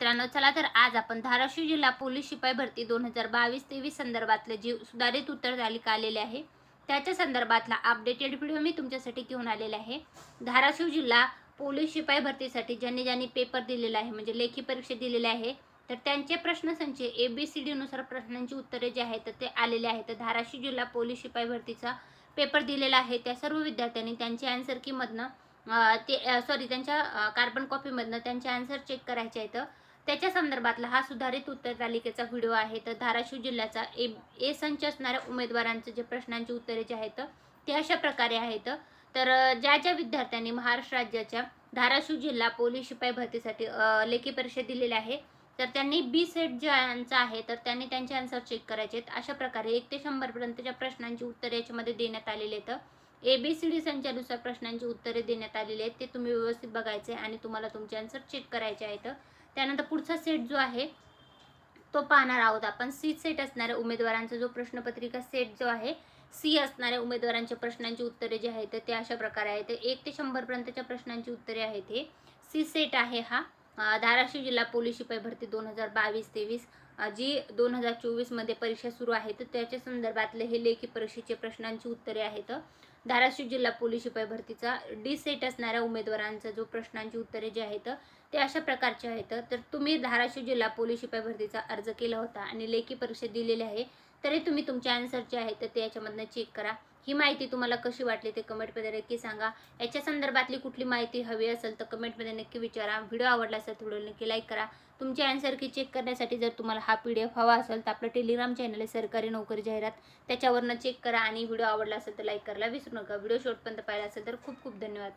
मित्रांनो चला तर आज आपण धाराशिव जिल्हा पोलीस शिपाई भरती दोन हजार बावीस तेवीस संदर्भातले जी सुधारित उत्तर तालिका आलेले आहे. त्याच्या संदर्भातला अपडेटेड व्हिडिओ मी तुमच्यासाठी घेऊन आलेला आहे. धाराशिव जिल्हा पोलीस शिपाई भरतीसाठी ज्यांनी ज्यांनी पेपर दिलेला आहे म्हणजे लेखी परीक्षा दिलेले आहे तर त्यांचे प्रश्नसंच ए बी सी डीनुसार प्रश्नांची उत्तरे जे आहेत तर ते आलेले आहेत. तर धाराशिव जिल्हा पोलीस शिपाई भरतीचा पेपर दिलेला आहे. त्या सर्व विद्यार्थ्यांनी त्यांची आन्सर कीमधनं ते सॉरी त्यांच्या कार्बन कॉपीमधनं त्यांचे आन्सर चेक करायचे आहेत. त्याच्या संदर्भातला हा सुधारित उत्तर तालिकेचा व्हिडिओ आहे. तर धाराशिव जिल्ह्याचा ए ए संच असणाऱ्या उमेदवारांचं जे प्रश्नांची उत्तरे जे आहेत ते अशा प्रकारे आहेत. तर ज्या ज्या विद्यार्थ्यांनी महाराष्ट्र राज्याच्या धाराशिव जिल्हा पोलीस शिपाई भरतीसाठी लेखी परीक्षा दिलेली आहे तर त्यांनी बी सेट ज्यांचा आहे तर त्यांनी त्यांचे आन्सर चेक करायचे आहेत. अशा प्रकारे एक ते शंभरपर्यंतच्या प्रश्नांची उत्तरे याच्यामध्ये देण्यात आलेली आहेत. ए बी सी डी संचानुसार प्रश्नांची उत्तरे देण्यात आलेली आहेत. ते तुम्ही व्यवस्थित बघायचे आणि तुम्हाला तुमचे आन्सर चेक करायचे आहेत. त्यानंतर पुढचा सेट जो आहे तो पाहणार आहोत आपण. सी सेट असणाऱ्या उमेदवारांचा जो प्रश्नपत्रिका सेट जो आहे सी असणाऱ्या उमेदवारांच्या प्रश्नांची उत्तरे जे आहेत ते अशा प्रकारे आहेत. एक ते शंभरपर्यंतच्या प्रश्नांची उत्तरे आहेत हे. सी सेट आहे हा. धाराशिव जिल्हा पोलीस शिपाई भरती दोन हजार बावीस तेवीस जी दोन हजार चोवीसमध्ये परीक्षा सुरू आहे तर त्याच्या संदर्भातले हे लेखी परीक्षेचे प्रश्नांची उत्तरे आहेत. धाराशिव जिल्हा पोलीस शिपाई भरतीचा डी सेट असणाऱ्या उमेदवारांचा जो प्रश्नांची उत्तरे जे आहेत ते अशा प्रकारचे आहेत. तर तुम्ही धाराशिव जिल्हा पोलीस शिपाई भरतीचा अर्ज केला होता आणि लेखी परीक्षा दिलेली आहे तरी तुम्ही तुमचे आन्सर जे तर ते याच्यामधनं चेक करा. ही माहिती तुम्हाला कशी वाटली ते कमेंटमध्ये नक्की सांगा. याच्या संदर्भातली कुठली माहिती हवी असेल तर कमेंटमध्ये नक्की विचारा. व्हिडिओ आवडला असेल तर व्हिडिओ नक्की लाईक करा. तुमचे आन्सर की चेक करण्यासाठी जर तुम्हाला हा पी डी एफ हवा असेल तर आपलं टेलिग्राम चॅनल आहे सरकारी नोकरी जाहिरात. त्याच्यावरनं चेक करा आणि व्हिडिओ आवडला असेल तर लाईक करायला विसरू नका. व्हिडिओ शॉर्टपर्यंत पाहिला असेल तर खूप खूप धन्यवाद.